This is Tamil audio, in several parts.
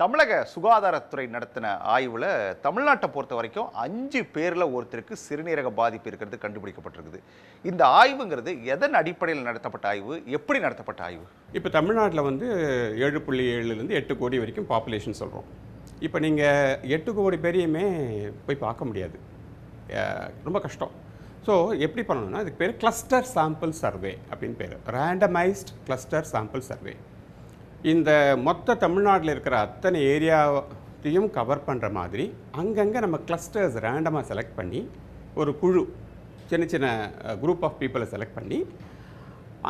தமிழக சுகாதாரத்துறை நடத்தின ஆய்வில் தமிழ்நாட்டை பொறுத்த வரைக்கும் அஞ்சு பேரில் ஒருத்தருக்கு சிறுநீரக பாதிப்பு இருக்கிறது கண்டுபிடிக்கப்பட்டிருக்குது. இந்த ஆய்வுங்கிறது எதன் அடிப்படையில் நடத்தப்பட்ட ஆய்வு? எப்படி நடத்தப்பட்ட ஆய்வு? இப்போ தமிழ்நாட்டில் வந்து ஏழு புள்ளி ஏழுலேருந்து எட்டு கோடி வரைக்கும் பாப்புலேஷன் சொல்கிறோம் இப்போ நீங்கள் எட்டு கோடி பேரையுமே போய் பார்க்க முடியாது. ரொம்ப கஷ்டம். ஸோ எப்படி பண்ணணும்னா இதுக்கு பேர் கிளஸ்டர் சாம்பிள் சர்வே அப்படின்னு பேர். ரேண்டமைஸ்ட் கிளஸ்டர் சாம்பிள் சர்வே இந்த மொத்த தமிழ்நாட்டில் இருக்கிற அத்தனை ஏரியாவையும் கவர் பண்ணுற மாதிரி அங்கங்கே நம்ம கிளஸ்டர்ஸ் ரேண்டமாக செலக்ட் பண்ணி ஒரு குழு சின்ன சின்ன குரூப் ஆஃப் பீப்புளை செலக்ட் பண்ணி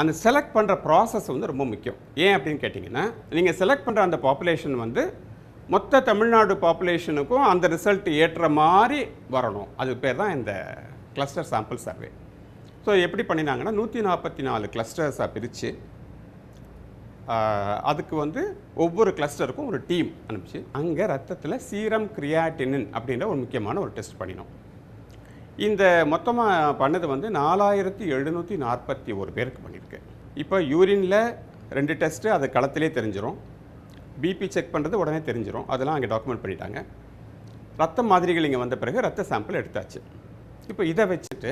அந்த செலக்ட் பண்ணுற ப்ராசஸ் வந்து ரொம்ப முக்கியம். ஏன் அப்படின்னு கேட்டிங்கன்னா நீங்கள் செலக்ட் பண்ணுற அந்த பாப்புலேஷன் வந்து மொத்த தமிழ்நாடு பாப்புலேஷனுக்கும் அந்த ரிசல்ட் ஏற்ற மாதிரி வரணும். அது பேர் தான் இந்த கிளஸ்டர் சாம்பிள் சர்வே ஸோ எப்படி பண்ணினாங்கன்னா நூற்றி நாற்பத்தி நாலு கிளஸ்டர்ஸாக பிரித்து அதுக்கு வந்து ஒவ்வொரு கிளஸ்டருக்கும் ஒரு டீம் அனுப்பிச்சு அங்கே ரத்தத்தில் சீரம் கிரியாட்டினின் அப்படின்ற ஒரு முக்கியமான ஒரு டெஸ்ட் பண்ணினோம். இந்த மொத்தமாக பண்ணது வந்து நாலாயிரத்தி எழுநூற்றி நாற்பத்தி ஒரு பேருக்கு பண்ணியிருக்கு இப்போ யூரினில் ரெண்டு டெஸ்ட்டு அது களத்திலே தெரிஞ்சிடும் பிபி செக் பண்ணுறது உடனே தெரிஞ்சிடும் அதெல்லாம் அங்கே டாக்குமெண்ட் பண்ணிட்டாங்க. ரத்த மாதிரிகள் இங்கே வந்த பிறகு ரத்த சாம்பிள் எடுத்தாச்சு. இப்போ இதை வச்சுட்டு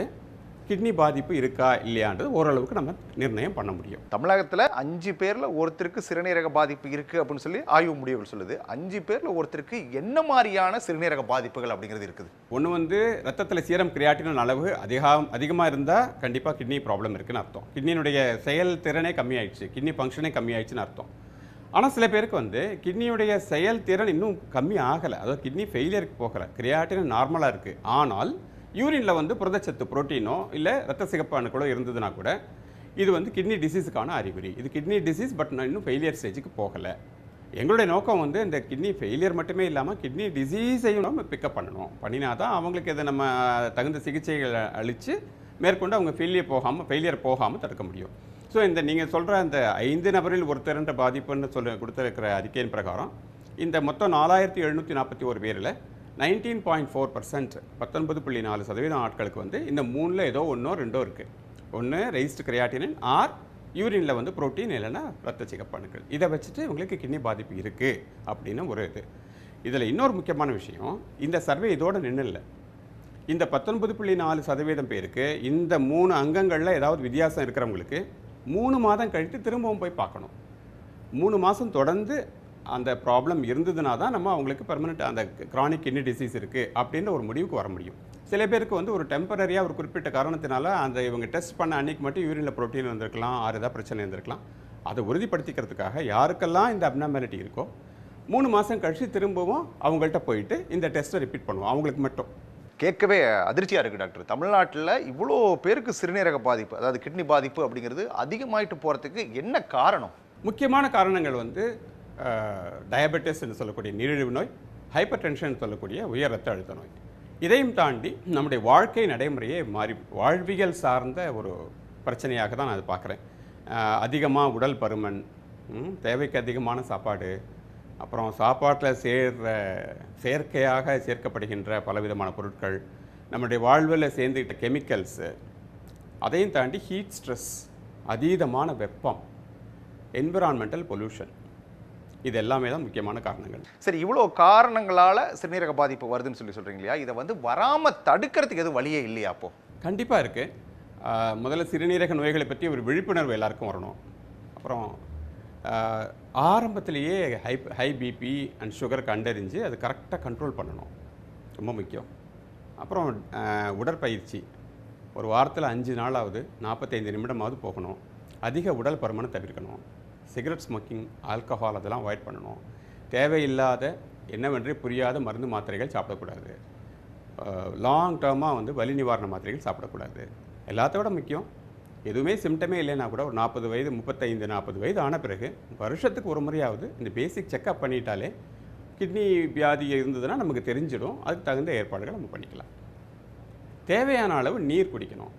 கிட்னி பாதிப்பு இருக்கா இல்லையான்றது ஓரளவுக்கு நம்ம நிர்ணயம் பண்ண முடியும். தமிழகத்தில் அஞ்சு பேரில் ஒருத்தருக்கு சிறுநீரக பாதிப்பு இருக்குது அப்படின்னு சொல்லி ஆய்வு முடிவுகள் சொல்லுது. அஞ்சு பேரில் ஒருத்தருக்கு என்ன மாதிரியான சிறுநீரக பாதிப்புகள் அப்படிங்கிறது இருக்குது? ஒன்று வந்து ரத்தத்தில் சீரம் கிரியாட்டினின் அளவு அதிகம் அதிகமாக இருந்தால் கண்டிப்பாக கிட்னி ப்ராப்ளம் இருக்குன்னு அர்த்தம். கிட்னியினுடைய செயல்திறனே கம்மியாயிடுச்சு கிட்னி ஃபங்க்ஷனே கம்மியாயிடுச்சுன்னு அர்த்தம். ஆனால் சில பேருக்கு வந்து கிட்னியுடைய செயல்திறன் இன்னும் கம்மி ஆகலை. அதாவது கிட்னி ஃபெயிலியருக்கு போகலை. கிரியாட்டின் நார்மலாக இருக்குது ஆனால் யூரினில் வந்து புரதச்சத்து புரோட்டீனோ இல்லை ரத்த சிகப்பு அணுக்களோ இருந்ததுன்னா கூட இது வந்து கிட்னி டிசீஸுக்கான அறிகுறி. இது கிட்னி டிசீஸ் பட் நான் இன்னும் ஃபெயிலியர் ஸ்டேஜுக்கு போகலை. எங்களுடைய நோக்கம் வந்து இந்த கிட்னி ஃபெயிலியர் மட்டுமே இல்லாமல் கிட்னி டிசீஸையும் நம்ம பிக்கப் பண்ணணும். பண்ணினா தான் அவங்களுக்கு இதை நம்ம தகுந்த சிகிச்சைகளை அளித்து மேற்கொண்டு அவங்க ஃபெயிலியர் போகாமல் ஃபெயிலியர் போகாமல் தடுக்க முடியும். ஸோ இந்த நீங்கள் சொல்கிற அந்த ஐந்து நபரில் ஒருத்தர்ன்ற பாதிப்புன்னு சொல்ல கொடுத்துருக்கிற அறிக்கையின் பிரகாரம் இந்த மொத்தம் நாலாயிரத்தி எழுநூற்றி நாற்பத்தி ஒரு பேரில் நைன்டீன் பாயிண்ட் ஃபோர் பர்சன்ட் பத்தொன்பது புள்ளி நாலு சதவீதம் ஆட்களுக்கு வந்து இந்த மூணில் ஏதோ ஒன்றோ ரெண்டோ இருக்குது ஒன்று ரெய்ஸ்டு கிரியாட்டினின் ஆர் யூரினில் வந்து புரோட்டீன் இல்லைன்னா ரத்த சிகப்பணுக்கள் இதை வச்சுட்டு இவங்களுக்கு கிட்னி பாதிப்பு இருக்குது அப்படின்னு ஒரு இது. இதில் இன்னொரு முக்கியமான விஷயம் இந்த சர்வே இதோட நின்று இந்த பத்தொன்பது புள்ளி நாலு சதவீதம் பேருக்கு இந்த மூணு அங்கங்களில் ஏதாவது வித்தியாசம் இருக்கிறவங்களுக்கு மூணு மாதம் கழித்து திரும்பவும் போய் பார்க்கணும். மூணு மாதம் தொடர்ந்து அந்த ப்ராப்ளம் இருந்ததுனா தான் நம்ம அவங்களுக்கு பெர்மனெண்ட் அந்த கிரானிக் கிட்னி டிசீஸ் இருக்குது அப்படின்ற ஒரு முடிவுக்கு வர முடியும். சில பேருக்கு வந்து ஒரு டெம்பரரியாக ஒரு குறிப்பிட்ட காரணத்தினால அந்த இவங்க டெஸ்ட் பண்ண அன்னைக்கு மட்டும் யூரினில் புரோட்டீன் வந்திருக்கலாம் ஆறு ஏதாவது பிரச்சனை இருந்திருக்கலாம். அதை உறுதிப்படுத்திக்கிறதுக்காக யாருக்கெல்லாம் இந்த அப்னாமலிட்டி இருக்கோ மூணு மாதம் கழித்து திரும்பவும் அவங்கள்ட்ட போயிட்டு இந்த டெஸ்ட்டை ரிப்பீட் பண்ணுவோம் அவங்களுக்கு மட்டும். கேட்கவே அதிர்ச்சியாக இருக்குது டாக்டர். தமிழ்நாட்டில் இவ்வளோ பேருக்கு சிறுநீரக பாதிப்பு அதாவது கிட்னி பாதிப்பு அப்படிங்கிறது அதிகமாயிட்டு போகிறதுக்கு என்ன காரணம்? முக்கியமான காரணங்கள் வந்து டயபெட்டிஸ் என்று சொல்லக்கூடிய நீரிழிவு நோய் ஹைப்பர் டென்ஷன் சொல்லக்கூடிய உயர் ரத்த அழுத்த நோய். இதையும் தாண்டி நம்முடைய வாழ்க்கை நடைமுறையே மாறி வாழ்வியல் சார்ந்த ஒரு பிரச்சனையாக தான் நான் அதை பார்க்குறேன். அதிகமாக உடல் பருமன் தேவைக்கு அதிகமான சாப்பாடு அப்புறம் சாப்பாட்டில் சேர்ற செயற்கையாக சேர்க்கப்படுகின்ற பலவிதமான பொருட்கள் நம்முடைய வாழ்வில் சேர்ந்துக்கிட்ட கெமிக்கல்ஸு அதையும் தாண்டி ஹீட் ஸ்ட்ரெஸ் அதீதமான வெப்பம் என்விரான்மெண்டல் பொல்யூஷன் இது எல்லாமே தான் முக்கியமான காரணங்கள். சரி இவ்வளோ காரணங்களால் சிறுநீரக பாதிப்பு வருதுன்னு சொல்லி சொல்கிறீங்க இல்லையா? இதை வந்து வராமல் தடுக்கிறதுக்கு எதுவும் வழியே இல்லையா அப்போ? கண்டிப்பாக இருக்குது முதல்ல சிறுநீரக நோய்களை பற்றி ஒரு விழிப்புணர்வு எல்லாருக்கும் வரணும். அப்புறம் ஆரம்பத்திலேயே high high BP and sugar கண்டறிஞ்சு அது கரெக்டாக கண்ட்ரோல் பண்ணணும். ரொம்ப முக்கியம். அப்புறம் உடற்பயிற்சி. ஒரு வாரத்தில் அஞ்சு நாளாவது நாற்பத்தைந்து நிமிடமாவது போகணும். அதிக உடல் பருமனை தவிர்க்கணும். சிகரெட் ஸ்மோக்கிங் ஆல்கஹால் அதெல்லாம் அவாய்ட் பண்ணணும். தேவையில்லாத என்னவென்றே புரியாத மருந்து மாத்திரைகள் சாப்பிடக்கூடாது. லாங் டேர்மாக வந்து வலி நிவாரண மாத்திரைகள் சாப்பிடக்கூடாது. எல்லாத்த விட முக்கியம் எதுவுமே சிம்டமே இல்லைன்னா கூட ஒரு நாற்பது வயது முப்பத்தைந்து நாற்பது வயது ஆன பிறகு வருஷத்துக்கு ஒரு முறையாவது இந்த பேசிக் செக்கப் பண்ணிட்டாலே கிட்னி வியாதி இருந்ததுன்னா நமக்கு தெரிஞ்சிடும். அதுக்கு தகுந்த ஏற்பாடுகளை நம்ம பண்ணிக்கலாம். தேவையான அளவு நீர் குடிக்கணும்.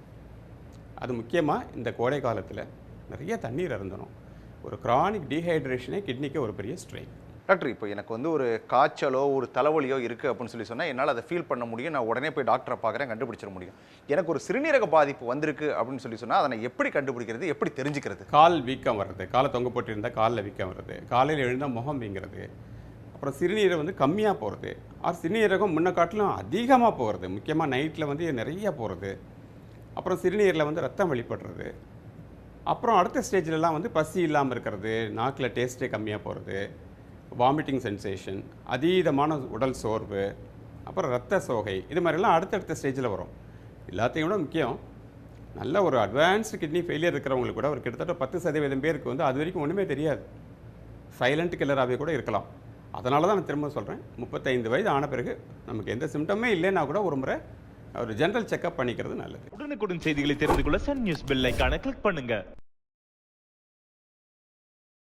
அது முக்கியமாக இந்த கோடை காலத்தில் நிறைய தண்ணீர் அருந்தணும். ஒரு கிரானிக் டீஹைட்ரேஷனே கிட்னிக்கு ஒரு பெரிய ஸ்ட்ரெயின் டாக்டர் இப்போ எனக்கு வந்து ஒரு காய்ச்சலோ ஒரு தலைவலியோ இருக்குது அப்படின்னு சொல்லி சொன்னால் என்னால் அதை ஃபீல் பண்ண முடியும் நான் உடனே போய் டாக்டரை பார்க்குறேன் கண்டுபிடிச்சிட முடியும். எனக்கு ஒரு சிறுநீரக பாதிப்பு வந்திருக்கு அப்படின்னு சொல்லி சொன்னால் அதை நான் எப்படி கண்டுபிடிக்கிறது எப்படி தெரிஞ்சுக்கிறது? கால் வீக்கம் வர்றது காலை தொங்க போட்டிருந்தா காலில் வீக்கம் வர்றது காலையில் எழுந்தால் முகம் வீங்கிறது அப்புறம் சிறுநீரை வந்து கம்மியாக போகிறது ஆர் சிறுநீரகம் முன்ன காட்டிலும் அதிகமாக போகிறது முக்கியமாக நைட்டில் வந்து நிறைய போகிறது அப்புறம் சிறுநீரில் வந்து ரத்தம் வெளிப்படுறது அப்புறம் அடுத்த ஸ்டேஜ்லலாம் வந்து பசி இல்லாமல் இருக்கிறது நாக்கில் டேஸ்ட்டே கம்மியாக போகிறது வாமிட்டிங் சென்சேஷன் அதீதமான உடல் சோர்வு அப்புறம் ரத்த சோகை இது மாதிரிலாம் அடுத்தடுத்த ஸ்டேஜில் வரும். எல்லாத்தையும் விட முக்கியம் நல்ல ஒரு அட்வான்ஸ்டு கிட்னி ஃபெயிலியர் இருக்கிறவங்களுக்கு கூட ஒரு கிட்டத்தட்ட பத்து சதவீதம் பேருக்கு வந்து அது வரைக்கும் ஒன்றுமே தெரியாது. சைலண்ட் கில்லராகவே கூட இருக்கலாம். அதனால தான் நான் திரும்ப சொல்கிறேன் முப்பத்தைந்து வயது ஆன பிறகு நமக்கு எந்த சிம்டமே இல்லைன்னா கூட ஒரு முறை ஒரு ஜென்ரல் செக்கப் பண்ணிக்கிறது நல்லது. உடனுக்குடன் செய்திகளை தெரிந்து கொள்ள சன் நியூஸ் பெல் ஐக்கான கிளிக் பண்ணுங்க.